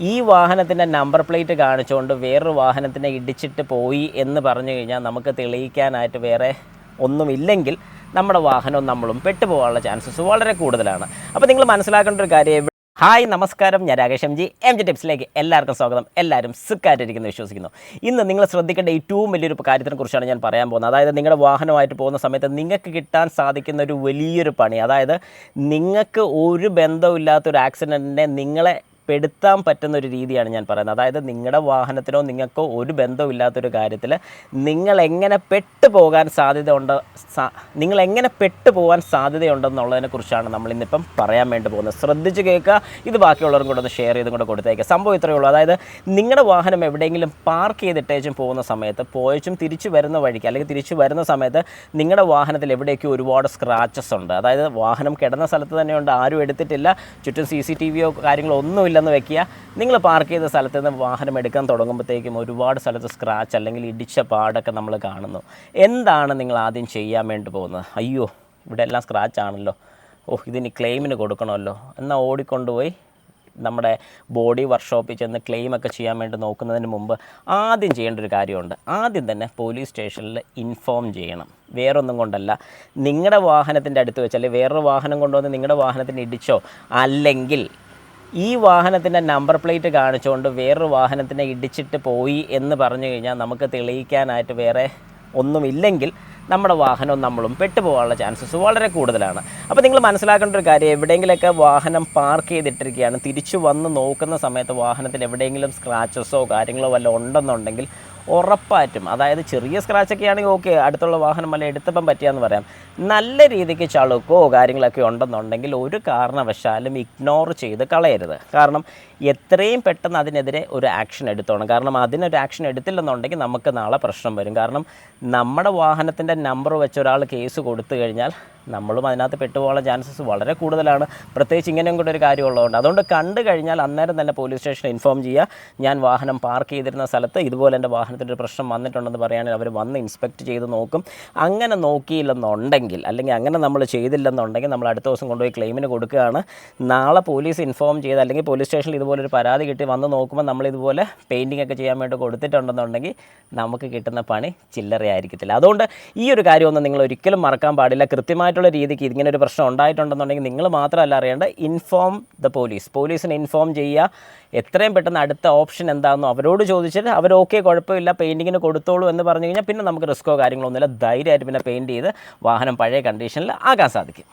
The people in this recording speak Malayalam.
ഈ വാഹനത്തിന്റെ നമ്പർ പ്ലേറ്റ് കാണിച്ചുകൊണ്ട് വേറൊരു വാഹനത്തിനെ ഇടിച്ചിട്ട് പോയി എന്ന് പറഞ്ഞു കഴിഞ്ഞാൽ നമുക്ക് തെളിയിക്കാനായിട്ട് വേറെ ഒന്നുമില്ലെങ്കിൽ നമ്മുടെ വാഹനവും നമ്മളും പെട്ടുപോകാനുള്ള ചാൻസസ് വളരെ കൂടുതലാണ്. അപ്പോൾ നിങ്ങൾ മനസ്സിലാക്കേണ്ട ഒരു കാര്യം ഹായ് നമസ്കാരം. ഞാൻ Rakesh M G. M G ടിപ്സിലേക്ക് എല്ലാവർക്കും സ്വാഗതം. എല്ലാവരും സുഖമായിട്ടിരിക്കുന്നു വിശ്വസിക്കുന്നു. ഇന്ന് നിങ്ങൾ ശ്രദ്ധിക്കേണ്ട ഏറ്റവും വലിയൊരു കാര്യത്തിനെക്കുറിച്ചാണ് ഞാൻ പറയാൻ പോകുന്നത്. അതായത് നിങ്ങളുടെ വാഹനമായിട്ട് പോകുന്ന സമയത്ത് നിങ്ങൾക്ക് കിട്ടാൻ സാധിക്കുന്ന ഒരു വലിയൊരു പണി. അതായത് നിങ്ങൾക്ക് ഒരു ബന്ധമില്ലാത്തൊരു ആക്സിഡന്റിനെ നിങ്ങളെ പെടുത്താൻ പറ്റുന്ന ഒരു രീതിയാണ് ഞാൻ പറയുന്നത്. അതായത് നിങ്ങളുടെ വാഹനത്തിനോ നിങ്ങൾക്കോ ഒരു ബന്ധമില്ലാത്തൊരു കാര്യത്തിൽ നിങ്ങൾ എങ്ങനെ പെട്ടുപോകാൻ സാധ്യത ഉണ്ട് നിങ്ങൾ എങ്ങനെ പെട്ടുപോകാൻ സാധ്യതയുണ്ടെന്നുള്ളതിനെ കുറിച്ചാണ് നമ്മൾ ഇന്നിപ്പം പറയാൻ വേണ്ടി പോകുന്നത്. ശ്രദ്ധിച്ച് കേൾക്കുക. ഇത് ബാക്കിയുള്ളവരും കൂടെ ഒന്ന് ഷെയർ ചെയ്തും കൂടെ കൊടുത്തേക്കുക സംഭവം ഇത്രയേ ഉള്ളൂ. അതായത് നിങ്ങളുടെ വാഹനം എവിടെയെങ്കിലും പാർക്ക് ചെയ്തിട്ടേച്ചും പോകുന്ന സമയത്ത് പോയച്ചും തിരിച്ചു വരുന്ന വഴിക്ക് അല്ലെങ്കിൽ തിരിച്ചു വരുന്ന സമയത്ത് നിങ്ങളുടെ വാഹനത്തിൽ എവിടെയൊക്കെ ഒരുപാട് സ്ക്രാച്ചസ് ഉണ്ട്. അതായത് വാഹനം കിടന്ന സ്ഥലത്ത് തന്നെയുണ്ട്. ആരും എടുത്തിട്ടില്ല. ചുറ്റും സി സി ടി വിയോ കാര്യങ്ങളോ ഒന്നുമില്ലെന്ന് വെക്കുക. നിങ്ങൾ പാർക്ക് ചെയ്ത സ്ഥലത്ത് നിന്ന് വാഹനം എടുക്കാൻ തുടങ്ങുമ്പോഴത്തേക്കും ഒരുപാട് സ്ഥലത്ത് സ്ക്രാച്ച് അല്ലെങ്കിൽ ഇടിച്ച പാടൊക്കെ നമ്മൾ കാണുന്നു. എന്താണ് നിങ്ങൾ ആദ്യം ചെയ്യാൻ വേണ്ടി പോകുന്നത്? അയ്യോ ഇവിടെ എല്ലാം സ്ക്രാച്ച് ആണല്ലോ. ഓ ഇതിന് ക്ലെയിമിന് കൊടുക്കണമല്ലോ. എന്നാൽ ഓടിക്കൊണ്ടുപോയി നമ്മുടെ ബോഡി വർക്ക്ഷോപ്പിൽ ചെന്ന് ക്ലെയിമൊക്കെ ചെയ്യാൻ വേണ്ടി നോക്കുന്നതിന് മുമ്പ് ആദ്യം ചെയ്യേണ്ട ഒരു കാര്യമുണ്ട്. ആദ്യം തന്നെ പോലീസ് സ്റ്റേഷനിൽ ഇൻഫോം ചെയ്യണം. വേറൊന്നും കൊണ്ടല്ല. നിങ്ങളുടെ വാഹനത്തിന്റെ അടുത്ത് വെച്ച് അല്ലെങ്കിൽ വേറൊരു വാഹനം കൊണ്ടുവന്ന് നിങ്ങളുടെ വാഹനത്തിന് ഇടിച്ചോ? അല്ലെങ്കിൽ ഈ വാഹനത്തിന്റെ നമ്പർ പ്ലേറ്റ് കാണിച്ചുകൊണ്ട് വേറൊരു വാഹനത്തിനെ ഇടിച്ചിട്ട് പോയി എന്ന് പറഞ്ഞു കഴിഞ്ഞാൽ നമുക്ക് തെളിയിക്കാനായിട്ട് വേറെ ഒന്നുമില്ലെങ്കിൽ നമ്മുടെ വാഹനവും നമ്മളും പെട്ടുപോകാനുള്ള ചാൻസസ് വളരെ കൂടുതലാണ്. അപ്പോൾ നിങ്ങൾ മനസ്സിലാക്കേണ്ട ഒരു കാര്യം എവിടെയെങ്കിലുമൊക്കെ വാഹനം പാർക്ക് ചെയ്തിട്ടിരിക്കുകയാണ് തിരിച്ചു വന്ന് നോക്കുന്ന സമയത്ത് വാഹനത്തിൽ എവിടെയെങ്കിലും സ്ക്രാച്ചസോ കാര്യങ്ങളോ വല്ല ഉണ്ടെന്നുണ്ടെങ്കിൽ ഉറപ്പായിട്ടും. അതായത് ചെറിയ സ്ക്രാച്ചൊക്കെ ആണെങ്കിൽ ഓക്കെ അടുത്തുള്ള വാഹനം വല്ല എടുത്തപ്പം പറ്റിയാന്ന് പറയാം. നല്ല രീതിക്ക് ചളുക്കോ കാര്യങ്ങളൊക്കെ ഉണ്ടെന്നുണ്ടെങ്കിൽ ഒരു കാരണവശാലും ഇഗ്നോർ ചെയ്ത് കളയരുത്. കാരണം എത്രയും പെട്ടെന്ന് അതിനെതിരെ ഒരു ആക്ഷൻ എടുത്തോണം. കാരണം അതിനൊരു ആക്ഷൻ എടുത്തില്ലെന്നുണ്ടെങ്കിൽ നമുക്ക് നാളെ പ്രശ്നം വരും. കാരണം നമ്മുടെ വാഹനത്തിന്റെ നമ്പർ വെച്ച് ഒരാൾ കേസ് കൊടുത്തു കഴിഞ്ഞാൽ നമ്മളും അതിനകത്ത് പെട്ടുപോകാനുള്ള ചാൻസസ് വളരെ കൂടുതലാണ്. പ്രത്യേകിച്ച് ഇങ്ങനെയും കൂടെ ഒരു കാര്യമുള്ളതുകൊണ്ട്. അതുകൊണ്ട് കണ്ടു കഴിഞ്ഞാൽ അന്നേരം തന്നെ പോലീസ് സ്റ്റേഷനിൽ ഇൻഫോം ചെയ്യുക. ഞാൻ വാഹനം പാർക്ക് ചെയ്തിരുന്ന സ്ഥലത്ത് ഇതുപോലെ എന്റെ വാഹനത്തിന്റെ ഒരു പ്രശ്നം വന്നിട്ടുണ്ടെന്ന് പറയുകയാണെങ്കിൽ അവർ വന്ന് ഇൻസ്പെക്ട് ചെയ്ത് നോക്കും. അങ്ങനെ നോക്കിയില്ലെന്നുണ്ടെങ്കിൽ അല്ലെങ്കിൽ അങ്ങനെ നമ്മൾ ചെയ്തില്ലെന്നുണ്ടെങ്കിൽ നമ്മൾ അടുത്ത ദിവസം കൊണ്ടുപോയി ക്ലെയിമിന് കൊടുക്കുകയാണ്. നാളെ പോലീസ് ഇൻഫോം ചെയ്ത് അല്ലെങ്കിൽ പോലീസ് സ്റ്റേഷനിൽ ഇതുപോലെ ഒരു പരാതി കിട്ടി വന്ന് നോക്കുമ്പോൾ നമ്മൾ ഇതുപോലെ പെയിന്റിംഗ് ഒക്കെ ചെയ്യാൻ വേണ്ടി കൊടുത്തിട്ടുണ്ടെന്നുണ്ടെങ്കിൽ നമുക്ക് കിട്ടുന്ന പണി ചില്ലറയായിരിക്കത്തില്ല. അതുകൊണ്ട് ഈ ഒരു കാര്യമൊന്നും നിങ്ങൾ ഒരിക്കലും മറക്കാൻ പാടില്ല. കൃത്യമായിട്ടുള്ള രീതിക്ക് ഇങ്ങനെ ഒരു പ്രശ്നം ഉണ്ടായിട്ടുണ്ടെന്നുണ്ടെങ്കിൽ നിങ്ങൾ മാത്രമല്ല അറിയേണ്ട ഇൻഫോം ദ പോലീസ് പോലീസിനെ ഇൻഫോം ചെയ്യുക. എത്രയും പെട്ടെന്ന് അടുത്ത ഓപ്ഷൻ എന്താണെന്നോ അവരോട് ചോദിച്ചിട്ട് അവർ ഓക്കെ കുഴപ്പമില്ല പെയിന്റിങ്ങിന് കൊടുത്തോളൂ എന്ന് പറഞ്ഞു കഴിഞ്ഞാൽ പിന്നെ നമുക്ക് റിസ്ക്കോ കാര്യങ്ങളോ ഒന്നുമില്ല. ധൈര്യമായിട്ട് പിന്നെ പെയിന്റ് ചെയ്ത് വാഹനം പഴയ കണ്ടീഷനിൽ ആക്കാൻ സാധിക്കും.